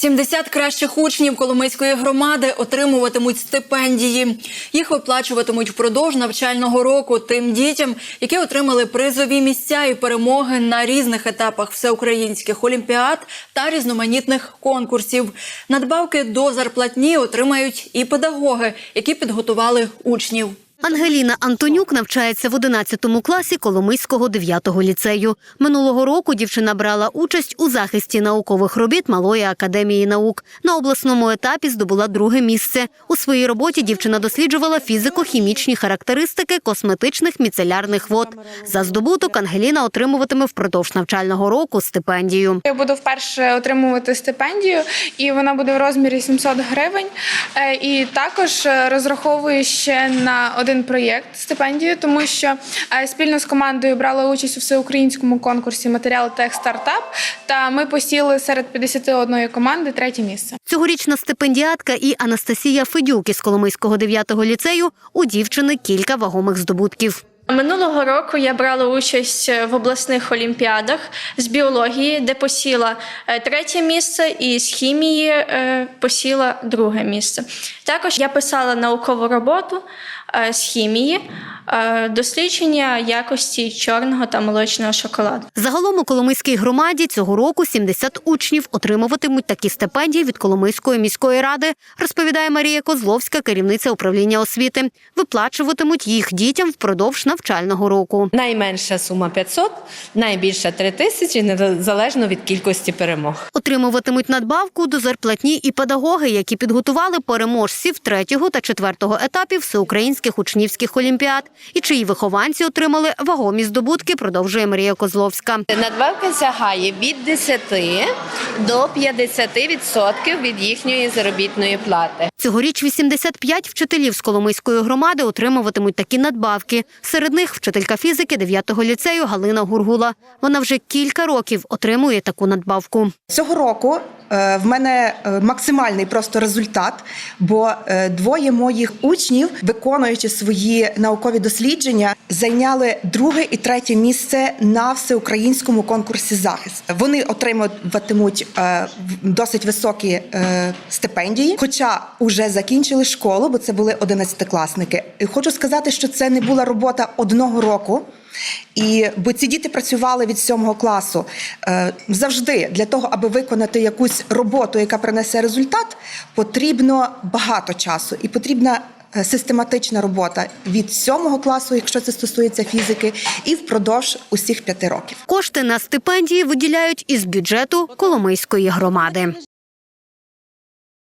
70 кращих учнів Коломийської громади отримуватимуть стипендії. Їх виплачуватимуть впродовж навчального року тим дітям, які отримали призові місця і перемоги на різних етапах всеукраїнських олімпіад та різноманітних конкурсів. Надбавки до зарплатні отримають і педагоги, які підготували учнів. Ангеліна Антонюк навчається в 11 класі Коломийського 9-го ліцею. Минулого року дівчина брала участь у захисті наукових робіт Малої академії наук. На обласному етапі здобула друге місце. У своїй роботі дівчина досліджувала фізико-хімічні характеристики косметичних міцелярних вод. За здобуток Ангеліна отримуватиме впродовж навчального року стипендію. Я буду вперше отримувати стипендію, і вона буде в розмірі 700 гривень. Е, І також е, розраховую ще на один проєкт стипендію, тому що е, спільно з командою брала участь у всеукраїнському конкурсі матеріал Тех Стартап. Та ми посіли серед 51 команди третє місце. Цьогорічна стипендіатка і Анастасія Федюк із Коломийського 9-го ліцею у дівчини кілька вагомих здобутків. Минулого року я брала участь в обласних олімпіадах з біології, де посіла е, третє місце, і з хімії е, посіла друге місце. Також я писала наукову роботу е, з хімії, дослідження якості чорного та молочного шоколаду. Загалом у Коломийській громаді цього року 70 учнів отримуватимуть такі стипендії від Коломийської міської ради, розповідає Марія Козловська, керівниця управління освіти. Виплачуватимуть їх дітям впродовж навчального року. Найменша сума 500, найбільша 3 тисячі, незалежно від кількості перемог. Отримуватимуть надбавку до зарплатні і педагоги, які підготували переможців третього та четвертого етапів всеукраїнських учнівських олімпіад, і чиї вихованці отримали вагомі здобутки. Продовжує Марія Козловська. Надбавка сягає від 10 до 50% від їхньої заробітної плати. Цьогоріч 85 вчителів з Коломийської громади отримуватимуть такі надбавки. Серед них вчителька фізики 9-го ліцею Галина Гургула. Вона вже кілька років отримує таку надбавку. Цього року в мене е, максимальний просто результат, бо е, двоє моїх учнів, виконуючи свої наукові дослідження, зайняли друге і третє місце на всеукраїнському конкурсі захист. Вони отримуватимуть е, досить високі е, стипендії, хоча вже закінчили школу, бо це були одинадцятикласники. Хочу сказати, що це не була робота одного року. І бо ці діти працювали від сьомого класу е, завжди для того, аби виконати якусь роботу, яка принесе результат, потрібно багато часу і потрібна е, систематична робота від сьомого класу, якщо це стосується фізики, і впродовж усіх п'яти років. Кошти на стипендії виділяють із бюджету Коломийської громади.